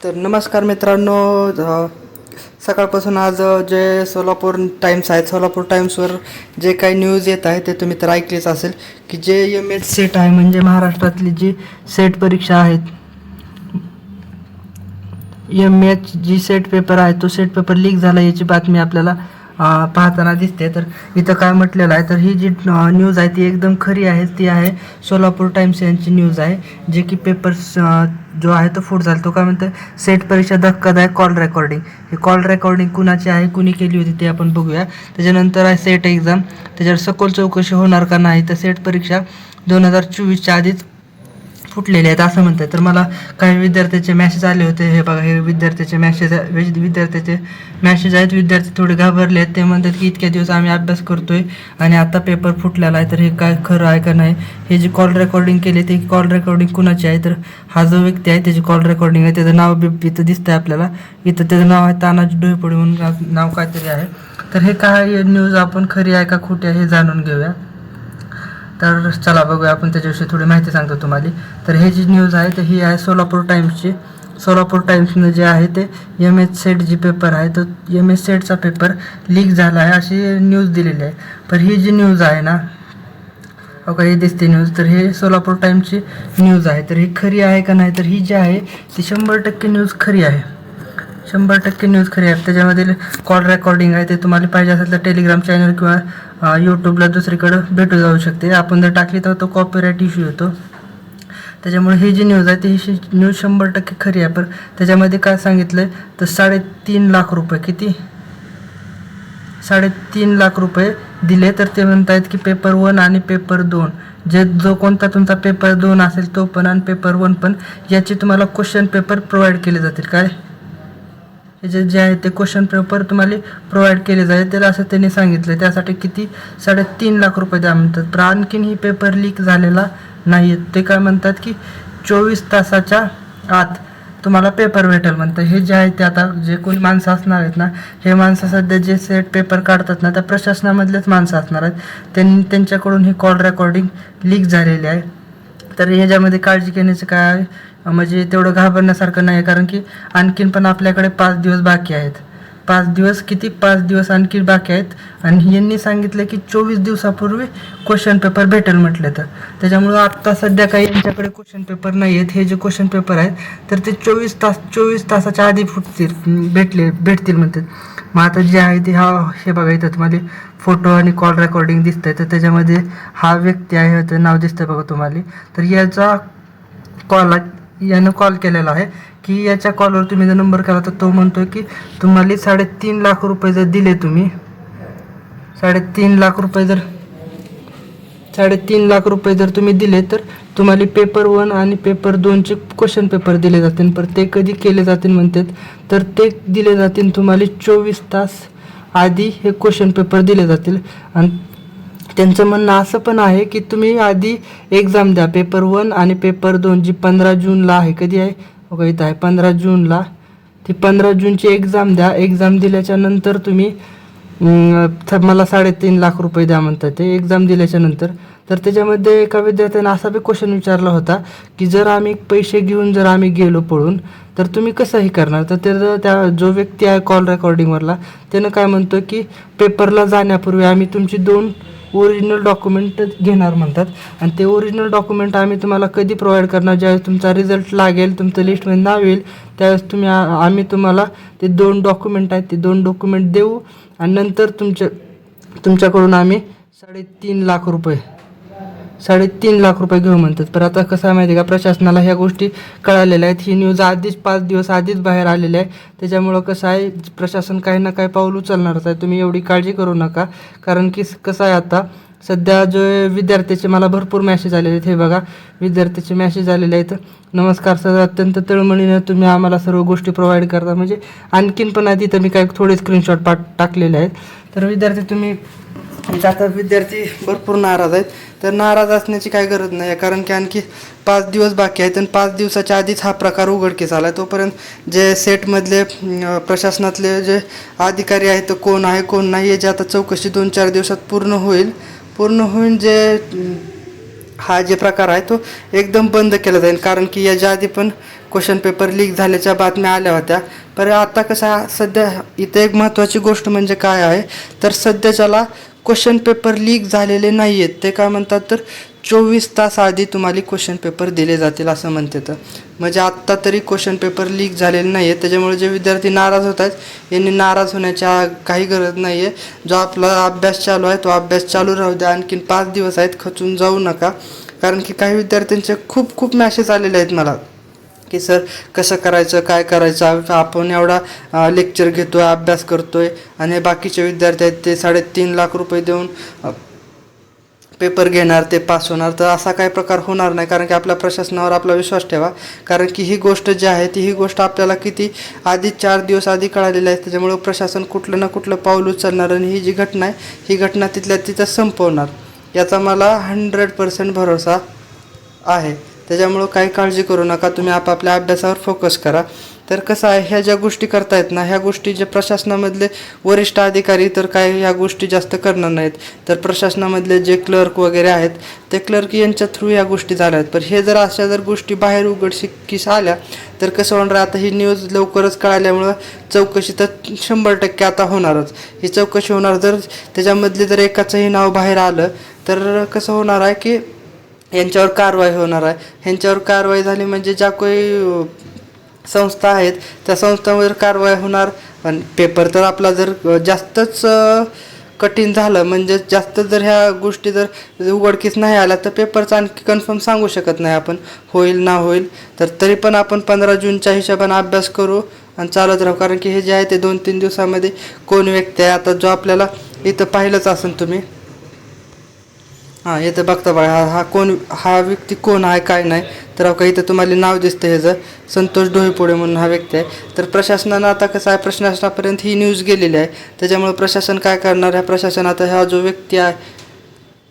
तर नमस्कार मित्रांनो सकाळपासून आज जे सोलापूर टाईम्स आहेत सोलापूर टाईम्सवर जे काही न्यूज येत आहे ते तुम्ही तर ऐकलेच असेल की जे एम एच सेट आहे म्हणजे महाराष्ट्रातली जी सेट परीक्षा आहेत M H G set paper आहे तो सेट पेपर लीक झाला याची बातमी आपल्याला पाहताना दिसते. तर इथं काय म्हटलेलं आहे तर ही जी न्यूज आहे ती एकदम खरी आहे. ती आहे सोलापूर टाइम्स यांची न्यूज आहे जे की पेपर जो आहे तो फूट झाला. तो काय म्हणतो सेट परीक्षा धक्कादायक कॉल रेकॉर्डिंग हे कॉल रेकॉर्डिंग कुणाची आहे कुणी केली होती ते आपण बघूया. त्याच्यानंतर आहे सेट एक्झाम त्याच्यावर सखोल चौकशी होणार का नाही तर सेट परीक्षा दोन हजार चोवीसच्या आधीच फुटलेले आहेत असं म्हणतात. तर मला काही विद्यार्थ्याचे मॅसेज आले होते. हे बघा हे विद्यार्थ्याचे मॅसेज विद्यार्थ्याचे मॅसेज आहेत. विद्यार्थी थोडे घाबरले आहेत. ते म्हणतात की इतक्या दिवस आम्ही अभ्यास करतोय आणि आता पेपर फुटलेला आहे. तर हे काय खरं आहे का नाही? हे जे कॉल रेकॉर्डिंग केले ते कॉल रेकॉर्डिंग कुणाची आहे? तर हा जो व्यक्ती आहे त्याची कॉल रेकॉर्डिंग आहे. त्याचं नाव बी इथं दिसतंय आपल्याला. इथं त्याचं नाव आहे तानाजी डोईपडी म्हणून नाव- नाव काहीतरी आहे. तर हे काय न्यूज आपण खरी आहे का खोटी आहे हे जाणून घेऊया. तर चला बघूया आपण त्याच्याविषयी थोडी माहिती सांगतो तुम्हाला. तर हे जी न्यूज आहे तर ही आहे सोलापूर टाईम्सची सोलापूर टाईम्सनं जे आहे ते M H set G paper आहे तो एम एच सेटचा पेपर लीक झाला आहे अशी न्यूज दिलेली आहे. पण ही जी न्यूज आहे ना ओके का हे दिसते न्यूज तर हे सोलापूर टाईमची न्यूज आहे. तर ही खरी आहे का नाही? तर ही जी आहे ती शंभर टक्के न्यूज खरी आहे. शंभर टक्के न्यूज खरी आहे. त्याच्यामध्ये कॉल रेकॉर्डिंग आहे ते तुम्हाला पाहिजे असेल तर टेलिग्राम चॅनल किंवा यूट्यूबला दुसरीकडं भेटू जाऊ शकते. आपण जर टाकली तर तो कॉपीराईट इश्यू येतो. त्याच्यामुळे ही जी न्यूज आहे ती न्यूज शंभर टक्के खरी आहे. पण त्याच्यामध्ये काय सांगितलं आहे तर साडेतीन लाख रुपये किती? साडेतीन लाख रुपये दिले तर ते म्हणतायत की पेपर वन आणि पेपर दोन. जे जो कोणता तुमचा पेपर दोन असेल तो पण आणि पेपर वन पण याचे तुम्हाला क्वेश्चन पेपर प्रोव्हाइड केले जातील. काय? हे जे जे आहे ते क्वेश्चन पेपर तुम्हाला प्रोव्हाइड केले जाईल. त्याला असं त्यांनी सांगितलं त्यासाठी किती? साडेतीन लाख रुपये द्या म्हणतात. पण आणखीन ही पेपर लीक झालेला नाही ते काय म्हणतात की चोवीस तासाच्या आत तुम्हाला पेपर भेटेल म्हणतं हे जे आहे ते आता जे कोणी माणसं असणार आहेत ना हे माणसं सध्या जे सेट पेपर काढतात ना त्या प्रशासनामधलेच माणसं असणार आहेत. त्यांनी त्यांच्याकडून ही कॉल रेकॉर्डिंग लीक झालेली आहे. तर ह्याच्यामध्ये काळजी घेण्याचं काय? म्हणजे तेवढं घाबरण्यासारखं नाही कारण की आणखीन पण आपल्याकडे पाच दिवस बाकी आहेत. पाच दिवस किती? पाच दिवस आणखी बाकी आहेत. आणि यांनी सांगितलं की चोवीस दिवसापूर्वी क्वेश्चन पेपर भेटेल म्हटलं तर. त्याच्यामुळं आत्ता सध्या काही यांच्याकडे क्वेश्चन पेपर नाही आहेत हे जे क्वेश्चन पेपर आहेत तर ते चोवीस तास चोवीस तासाच्या आधी फुटतील भेटले भेटतील म्हणतात. मग आता जे आहे ते हा हे बघा इथं तुम्हाला फोटो आणि कॉल रेकॉर्डिंग दिसतंय तर त्याच्यामध्ये हा व्यक्ती आहे ते नाव दिसतंय बघा तुम्हाला. तर याचा कॉल यानं कॉल केलेला आहे की याच्या कॉलवर तुम्ही जर नंबर केला तर तो म्हणतो की तुम्हाला साडेतीन लाख रुपये जर दिले तुम्ही साडेतीन लाख रुपये जर साडेतीन लाख रुपये जर तुम्ही दिले तर तुम्हाला पेपर वन आणि पेपर दोनचे क्वेश्चन पेपर दिले जातील. पर ते कधी केले जातील म्हणतात तर ते दिले जातील तुम्हाला चोवीस तास आधी हे क्वेश्चन पेपर दिले जातील. आणि त्यांचं म्हणणं असं पण आहे की तुम्ही आधी एक्झाम द्या. पेपर वन आणि पेपर दोन जी पंधरा जूनला आहे कधी आहे? बघा इथं आहे. पंधरा जूनला. ती पंधरा जूनची एक्झाम द्या. एक्झाम दिल्याच्या नंतर तुम्ही थ- मला साडेतीन लाख रुपये द्या म्हणतात ते. एक्झाम दिल्याच्या नंतर. तर त्याच्यामध्ये एका विद्यार्थ्याने असा बी क्वेश्चन विचारला होता की जर आम्ही पैसे घेऊन जर आम्ही गेलो पळून तर तुम्ही कसंही करणार? तर त्याचा त्या जो व्यक्ती आहे कॉल रेकॉर्डिंगवरला त्यानं काय म्हणतो की पेपरला जाण्यापूर्वी आम्ही तुमची दोन ओरिजिनल डॉक्युमेंट घेणार म्हणतात. आणि ते ओरिजिनल डॉक्युमेंट आम्ही तुम्हाला कधी प्रोव्हाइड करणार? ज्यावेळेस तुमचा रिझल्ट लागेल तुमचं लिस्टमध्ये नाव येईल त्यावेळेस तुम्ही आम्ही तुम्हाला ते दोन डॉक्युमेंट आहेत ते दोन डॉक्युमेंट देऊ. आणि नंतर तुमच्या तुमच्याकडून आम्ही साडेतीन लाख रुपये साडेतीन लाख रुपये घेऊ म्हणतात. पण आता कसं आहे माहिती आहे का? प्रशासनाला ह्या गोष्टी कळालेल्या आहेत. ही न्यूज आधीच पाच दिवस आधीच बाहेर आलेली आहे त्याच्यामुळं कसं आहे प्रशासन काही ना काही पाऊल उचलणारच आहे. तुम्ही एवढी काळजी करू नका. कारण की कसं आहे आता सध्या जो विद्यार्थ्याचे मला भरपूर मॅसेज आलेले आहेत. हे बघा विद्यार्थ्याचे मॅसेज आलेले आहेत. नमस्कार सर अत्यंत तळमळीनं तुम्ही आम्हाला सर्व गोष्टी प्रोव्हाइड करता. म्हणजे आणखीन पण आधी तर मी काही थोडे स्क्रीनशॉट पाठ टाकलेले आहेत. तर विद्यार्थी तुम्ही इथं आता विद्यार्थी भरपूर नाराज आहेत. तर नाराज असण्याची काही गरज नाही आहे कारण की आणखी पाच दिवस बाकी आहेत आणि पाच दिवसाच्या आधीच हा प्रकार उघडकीस आला आहे तोपर्यंत जे सेटमधले प्रशासनातले जे अधिकारी आहेत कोण आहे कोण नाही याची आता चौकशी दोन चार दिवसात पूर्ण होईल. पूर्ण होऊन जे हा जे प्रकार आहे तो एकदम बंद केला जाईल. कारण की याच्या आधी पण क्वेश्चन पेपर लीक झाल्याच्या बातम्या आल्या होत्या. पण आता कसं सध्या इथे एक महत्त्वाची गोष्ट म्हणजे काय आहे? तर सध्याच्याला क्वेश्चन पेपर लीक झालेले नाही आहेत ते काय म्हणतात तर चोवीस तास आधी तुम्हाला क्वेश्चन पेपर दिले जातील असं म्हणते तर. म्हणजे आत्ता तरी क्वेश्चन पेपर लीक झालेले नाही आहेत त्याच्यामुळे जे विद्यार्थी नाराज होत आहेत यांनी नाराज होण्याच्या काही गरज नाही आहे जो आपला अभ्यास चालू आहे तो अभ्यास चालू राहू द्या. आणखीन पाच दिवस आहेत खचून जाऊ नका. कारण की काही विद्यार्थ्यांचे खूप खूप मॅसेज आलेले आहेत मला. की सर कसं करायचं काय करायचं? आपण एवढा लेक्चर घेतो आहे अभ्यास करतो आहे आणि बाकीचे विद्यार्थी आहेत ते साडेतीन लाख रुपये देऊन पेपर घेणार ते पास होणार. तर असा काही प्रकार होणार नाही. कारण की आपल्या प्रशासनावर आपला विश्वास ठेवा. कारण की ही गोष्ट जी आहे ती ही गोष्ट आपल्याला किती आधी चार दिवस आधी कळालेली आहे. त्याच्यामुळं प्रशासन कुठलं ना कुठलं पाऊल उचलणार आणि ही जी घटना आहे ही घटना तिथल्या तिथं संपवणार. याचा मला हंड्रेड पर्सेंट भरोसा आहे. त्याच्यामुळं काही काळजी करू नका. तुम्ही आपापल्या अभ्यासावर फोकस करा. तर कसं आहे ह्या ज्या गोष्टी करतायत ना ह्या गोष्टी जे प्रशासनामधले वरिष्ठ अधिकारी तर काय ह्या गोष्टी जास्त करणार नाहीत. तर प्रशासनामधले जे क्लर्क वगैरे आहेत ते क्लर्क यांच्या थ्रू ह्या गोष्टी झाल्या आहेत. पण हे जर अशा जर गोष्टी बाहेर उघडकीस आल्या तर कसं होणार आता ही न्यूज लवकरच कळाल्यामुळं चौकशी तर शंभर टक्के आता होणारच. ही चौकशी होणार जर त्याच्यामधले जर एकाचंही नाव बाहेर आलं तर कसं होणार आहे की यांच्यावर कारवाई होणार आहे. ह्यांच्यावर कारवाई झाली म्हणजे ज्या काही संस्था आहेत त्या संस्थांवर कारवाई होणार. आणि पेपर तर आपला जर जास्तच कठीण झालं म्हणजे जास्त जर ह्या गोष्टी जर उघडकीस नाही आल्या तर पेपरचा आणखी कन्फर्म सांगू शकत नाही आपण. होईल ना होईल. तर तरी पण आपण पंधरा जूनच्या हिशोबाने अभ्यास करू आणि चालत राहू. कारण की हे जे आहे ते दोन तीन दिवसामध्ये कोण व्यक्ती आहे? आता जो आपल्याला इथं पाहिलंच असेल तुम्ही. हां इथं बघता बघा हा हा कोण हा व्यक्ती कोण आहे काय नाही तर का इथं तुम्हाला नाव दिसतं ह्याचं. संतोष डोहेपुडे म्हणून हा व्यक्ती आहे. तर प्रशासनानं आता कसं आहे प्रशासनापर्यंत ही न्यूज गेलेली आहे. त्याच्यामुळे प्रशासन काय करणार आहे? प्रशासन आता हा जो व्यक्ती आहे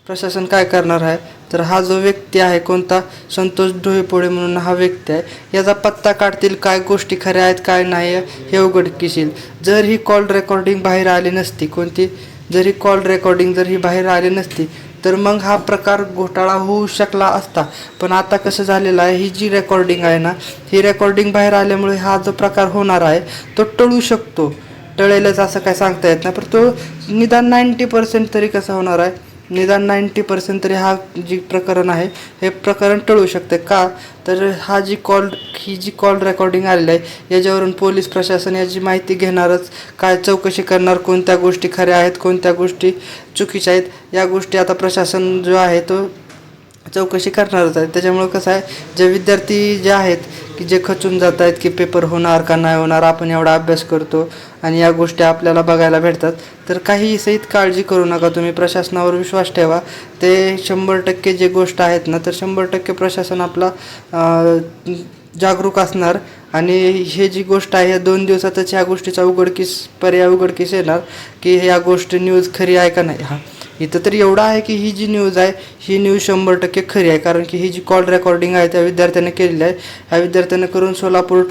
प्रशासन काय करणार आहे? तर हा जो व्यक्ती आहे कोणता? संतोष डोईपोडे म्हणून हा व्यक्ती आहे. याचा पत्ता काढतील काय गोष्टी खऱ्या आहेत काय नाही हे उघडकीशील जर ही कॉल रेकॉर्डिंग बाहेर आली नसती कोणती? जर ही कॉल रेकॉर्डिंग जर ही बाहेर आली नसती तर मग हा प्रकार घोटाळा होऊ शकला असता. पण आता कसं झालेलं आहे ही जी रेकॉर्डिंग आहे ना ही रेकॉर्डिंग बाहेर आल्यामुळे हा जो प्रकार होणार आहे तो टळू शकतो. टळेलच असं काय सांगता येत नाही पण तो निदान नाईंटी पर्सेंट तरी कसा होणार आहे? निदान नाईंटी पर्सेंट तरी हा जी प्रकरण आहे हे प्रकरण टळू शकते. का? तर हा जी कॉल ही जी कॉल रेकॉर्डिंग आलेली आहे याच्यावरून पोलीस प्रशासन याची माहिती घेणारच. काय चौकशी करणार कोणत्या गोष्टी खऱ्या आहेत कोणत्या गोष्टी चुकीच्या आहेत या गोष्टी आता प्रशासन जो आहे तो चौकशी करणारच आहे त्याच्यामुळं कसं आहे जे विद्यार्थी जे आहेत की जे खचून जात आहेत की पेपर होणार का नाही होणार आपण एवढा अभ्यास करतो आणि या गोष्टी आपल्याला बघायला भेटतात तर काही सहित काळजी करू नका तुम्ही. प्रशासनावर विश्वास ठेवा. ते शंभर टक्के जे गोष्ट आहेत ना तर शंभर टक्के प्रशासन आपला जागरूक असणार. आणि हे जी गोष्ट आहे या दोन दिवसातच ह्या गोष्टीचा उघडकीस पर्याय उघडकीस येणार की ह्या गोष्ट न्यूज खरी आहे का नाही. हा. इथं तर एवढं आहे की ही जी न्यूज आहे ही न्यूज शंभर टक्के खरी आहे. कारण की ही जी कॉल रेकॉर्डिंग आहे त्या विद्यार्थ्याने केलेली आहे. ह्या विद्यार्थ्याने करून सोलापूर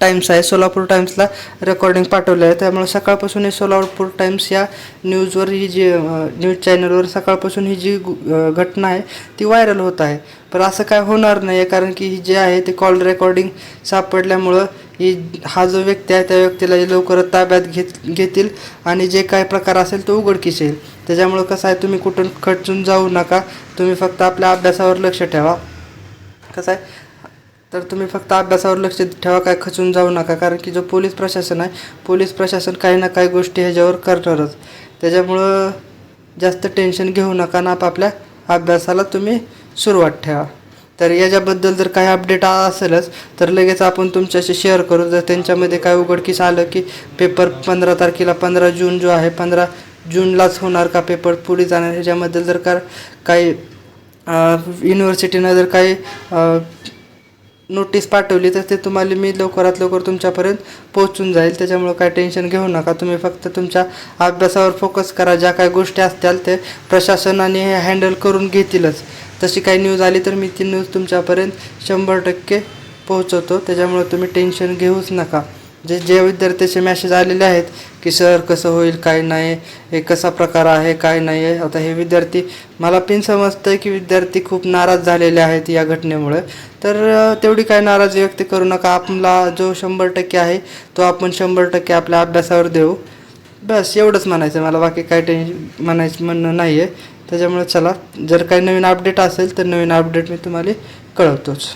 टाइम्स आहे. सोलापूर टाइम्सला रेकॉर्डिंग पाठवलं आहे. त्यामुळे सकाळपासून हे सोलापूर टाइम्स या न्यूजवर ही जी न्यूज चॅनलवर सकाळपासून ही जी घटना आहे ती व्हायरल होत आहे. पण असं काय होणार नाही आहे कारण की ही जे आहे ते कॉल रेकॉर्डिंग सापडल्यामुळं ही हा जो व्यक्ती आहे त्या व्यक्तीला लवकरच ताब्यात घेत घेतील आणि जे काय प्रकार असेल तो उघडकीस येईल. त्याच्यामुळं कसं आहे तुम्ही कुठून खचून जाऊ नका. तुम्ही फक्त आपल्या अभ्यासावर लक्ष ठेवा. कसं आहे? तर तुम्ही फक्त अभ्यासावर लक्ष ठेवा काय खचून जाऊ नका. कारण की जो पोलीस प्रशासन आहे पोलीस प्रशासन काही ना काही गोष्टी ह्याच्यावर करणारच. त्याच्यामुळं जास्त टेन्शन घेऊ नका ना आपापल्या अभ्यासाला तुम्ही सुरुवात ठेवा. तर याच्याबद्दल जर काही अपडेट असेलच तर लगेच आपण तुमच्याशी शेअर करू. जर त्यांच्यामध्ये काय उघडकीस आलं की पेपर पंधरा तारखेला पंधरा जून जो आहे पंधरा जूनलाच होणार का पेपर पुढे जाणार ह्याच्याबद्दल जर का काही युनिव्हर्सिटीनं जर काही नोटीस पाठवली तर ते तुम्हाला मी लवकरात लवकर तुमच्यापर्यंत पोहोचून जाईल. त्याच्यामुळं काय टेन्शन घेऊ नका. तुम्ही फक्त तुमच्या अभ्यासावर फोकस करा. ज्या काही गोष्टी असतील ते प्रशासनाने हे हँडल करून घेतीलच. तशी काही न्यूज आली तर मी ती न्यूज तुमच्यापर्यंत शंभर टक्के पोहोचवतो. त्याच्यामुळं तुम्ही टेन्शन घेऊच नका. जे जे विद्यार्थ्याचे मॅसेज आलेले आहेत की सर कसं होईल काय नाही हे कसा प्रकार आहे काय नाही आहे आता हे विद्यार्थी मला पिन समजतं आहे की विद्यार्थी खूप नाराज झालेले आहेत या घटनेमुळे. तर तेवढी काय नाराजी व्यक्त करू नका. आपला जो शंभर टक्के आहे तो आपण शंभर टक्के आपल्या अभ्यासावर देऊ. बस एवढंच म्हणायचं मला बाकी काय टेन्शन म्हणायचं म्हणणं नाही आहे त्याच्यामुळे चला जर काही नवीन अपडेट असेल तर नवीन अपडेट मी तुम्हाला कळवतोच.